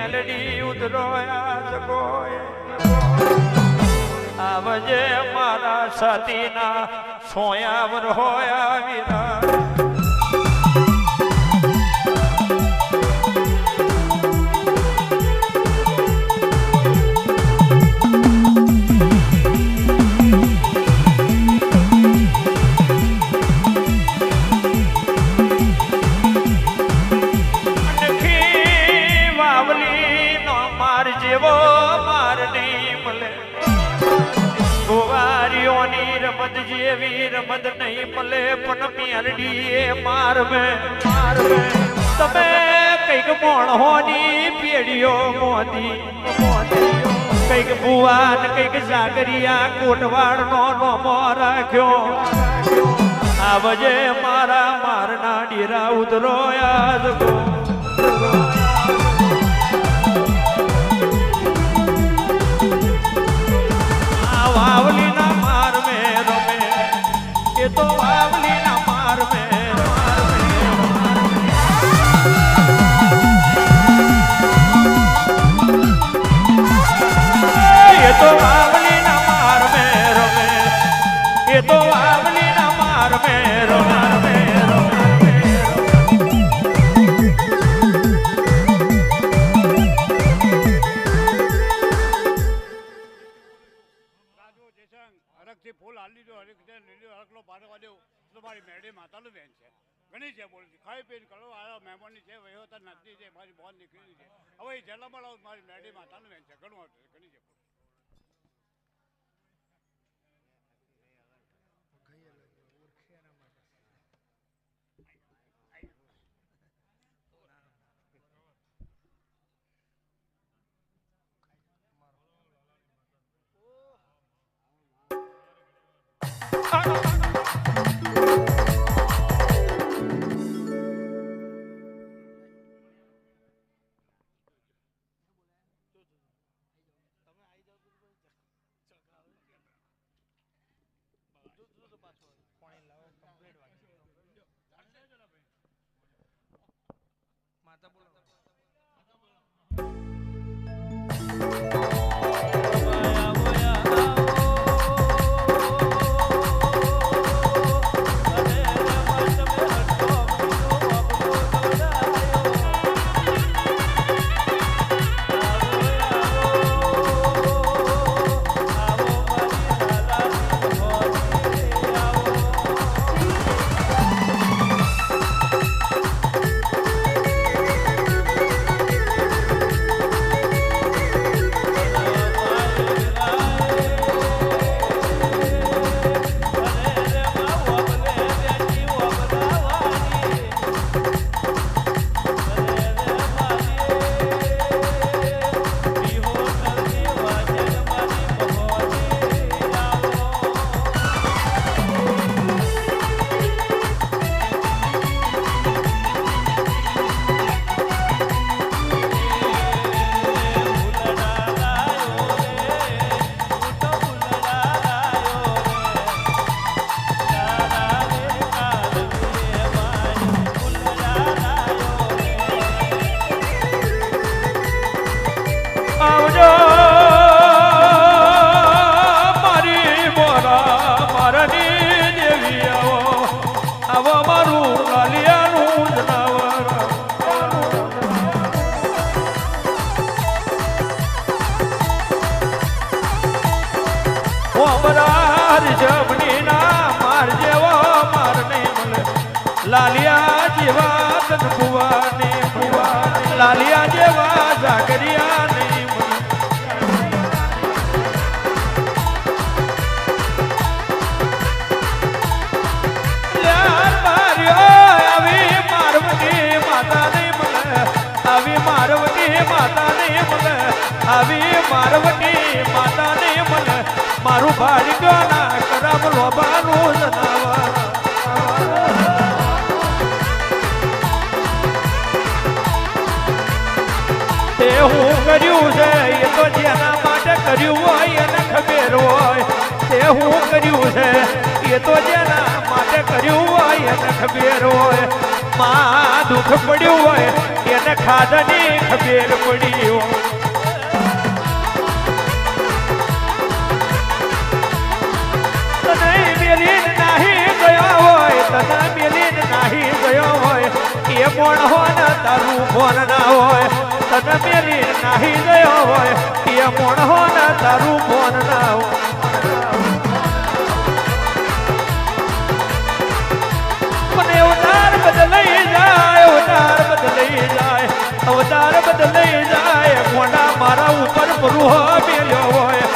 મેલડી ઉધરોયા જગોય આવજે મારા સતીના સોયાવર હોયા વીરા પણ મેરડી એ માર મે માર મે તમે કંઈક મોણહોની પેઢીઓ મોદી મોદી કંઈક ભુવા ને કંઈક જાગરિયા કોટવાડ નો નોમો રાખ્યો. આવજે મારા મારના ડીરા ઉતરો યાદ તો મારી મેળી માતાનું બેન છે. ઘણી છે બોલતી ખાઈ પીને કરો, આ મહેમાનની છે વહીવટા નથી છે, મારી બોન નીકળી છે. હવે એ જલામાં લાવું મારી મેળી માતાનું બેન છે. ઘણું હતું, ઘણી છે આવજો તન ભુવાને ભુવાને લાલિયા જેવા જાગરિયા આવી મારવતી માતા નહીં મારું આવી મારવતી માતા કર્યું હોય એને ખબર હોય, તે હું કર્યું છે. એ તો જેના માટે કર્યું હોય એને ખબર હોય. માં દુઃખ પડ્યું હોય, એને ખાધની ખબેર પડી હોય. નાહી ગયો હોય એ પણ હોય તારું ફોન ના હોય. તને મેલીન નાહી ગયો હોય, એ મોણ હો ને તારું ફોન ના મને અવતાર બદલાઈ જાય, અવતાર બદલાઈ જાય, અવતાર બદલાઈ જાય, મોડા મારા ઉપર બરુહ મેલ્યો હોય.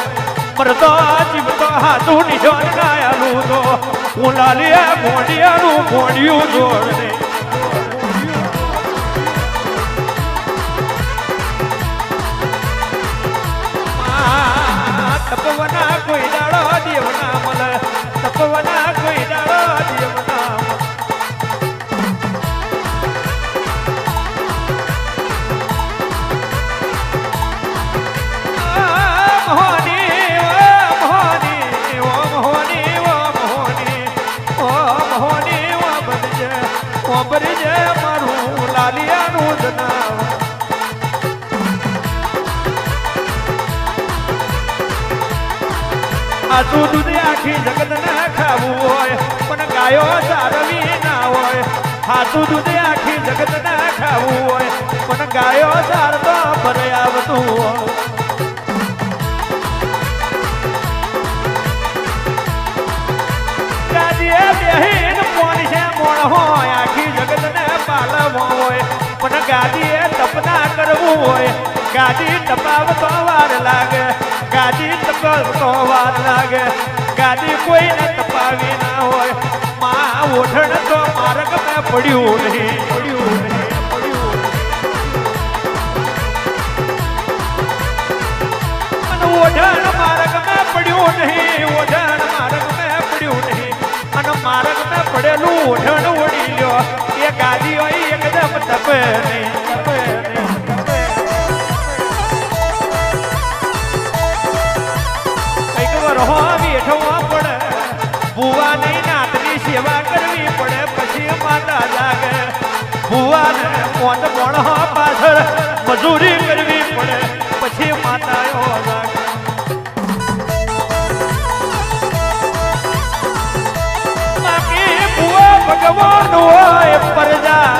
મરતો જીવતો હાથું નિશાન નાયાલું તો, હું લાલિયા મોડિયાનું મોડિયું જોડને આ તપવના કોઈ દાડો દેવના મલ આસુ દૂધ આખી જગત ના ખાવું હોય, પણ ગાયો સારવી ના હોય. હાથું દૂધ આખી જગત ના ખાવું હોય, પણ ગાયો સાર તો ભરે આવતું હોય. હોય, આખી જગતને પાલવો હોય, પણ ગાદીએ તપના કરવું હોય ગાદી તપાવતો વાર લાગે ગાદી તપાવતો વાર લાગે. ગાદી કોઈને ટપાવી ના હોય, માં ઓઢણ તો માર્ગ મેં પડ્યું નહીં પડ્યું નહીં ઓઢણ માર્ગ મેં પડ્યું નહીં, ઓઢણ માર્ગ મેં પડ્યું નહીં. અને માર્ગ મેં પડેલું ઓઢણ ઓડી લ્યો, એ ગાડી હોય એકદમ તપે નહીં તપે નહીં. સેવા કરવી પડે, પછી માતા જાગે. ભુવાને મોત મોણ પાછળ મજૂરી કરવી પડે, પછી જાગે. ભગવાન હોય, પ્રજા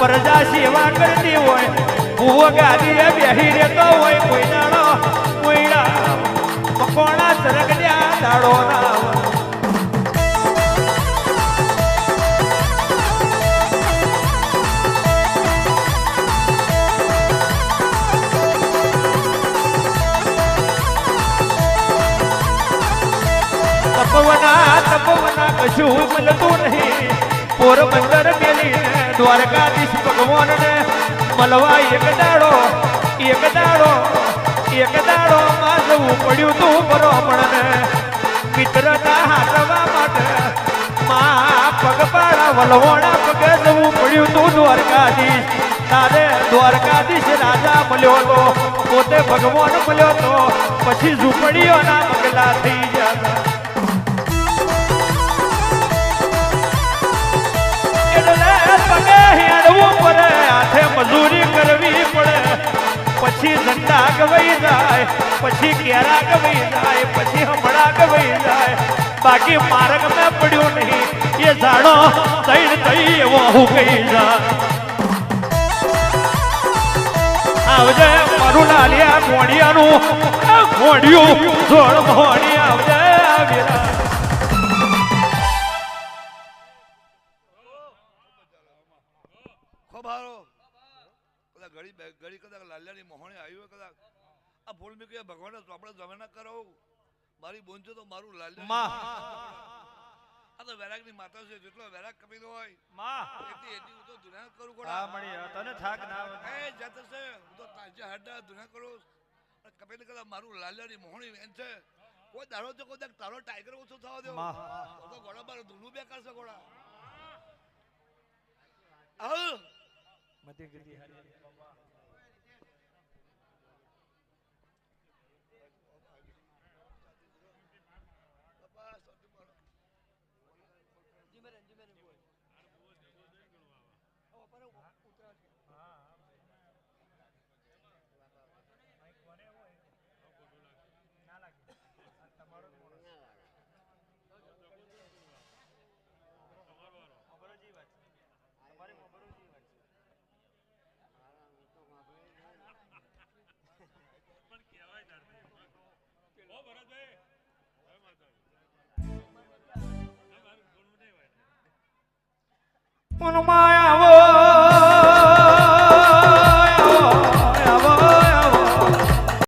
પ્રજા સેવા કરતી હોય. ભૂવો ગાદીએ બેહી રહેતો હોય કોઈ દાડો કોઈ મકોણા સરગ્યા દાડો ના હોય. કશું મળતું નહીં પોરબંદર મેલી, દ્વારકાધીશ ભગવાનને મળવા એક દાડો એક દાડો એક દાડો માં જવું પડ્યું તું બરોબરને મિત્રતા હાથવા માટે માં પગપાળા વલવોણા પગે જવું પડ્યું તું દ્વારકાધીશ. તારે દ્વારકાધીશ રાજા મળ્યો તો, પોતે ભગવાન મળ્યો તો, પછી ઝૂંપડીઓના પગલા થઈ ગયા કરવી પડે. પછી ધંધા ગવાઈ જાય, પછી કેરા ગવાઈ જાય, પછી હમણાં ગવાઈ જાય. બાકી માર્ગ મેં પડ્યું નહીં, એ ઝાડો તૈણ તઈ એવો હું કહી જાય. આવજે મારું લાલિયા ઘોડિયાનું ઘોડિયું જોડ મોડી આવજે આવીરા ઘડી બે- ઘડી કદાચ લાલ્યાની મોહણે આવ્યું કદાચ. આ ફૂલ મેં કહ્યું ભગવાને તો આપણે ના કરો મારી બોન છે તો મારું લાલ્યા આ તો વૈરાગની માતા છે જેટલો વેરાગ કપી દો હોય એટલી એટલી હું તો દુનિયા કરું હા કોડા મળી તને થાક ના આવે. એ જાતે છે. હું તો તાજા હડ્ડા દુનિયા કરું કપિલ કદા મારું લાલિયાની મોહણી એમ છે. કોઈ દાડો તો કોઈ તારો ટાઈગર ઓછો થવા દો. તો ગોળા બાર ધૂનું બેકાર છે ગોળા આવ મતી ગીધી હારી મનમાં આવો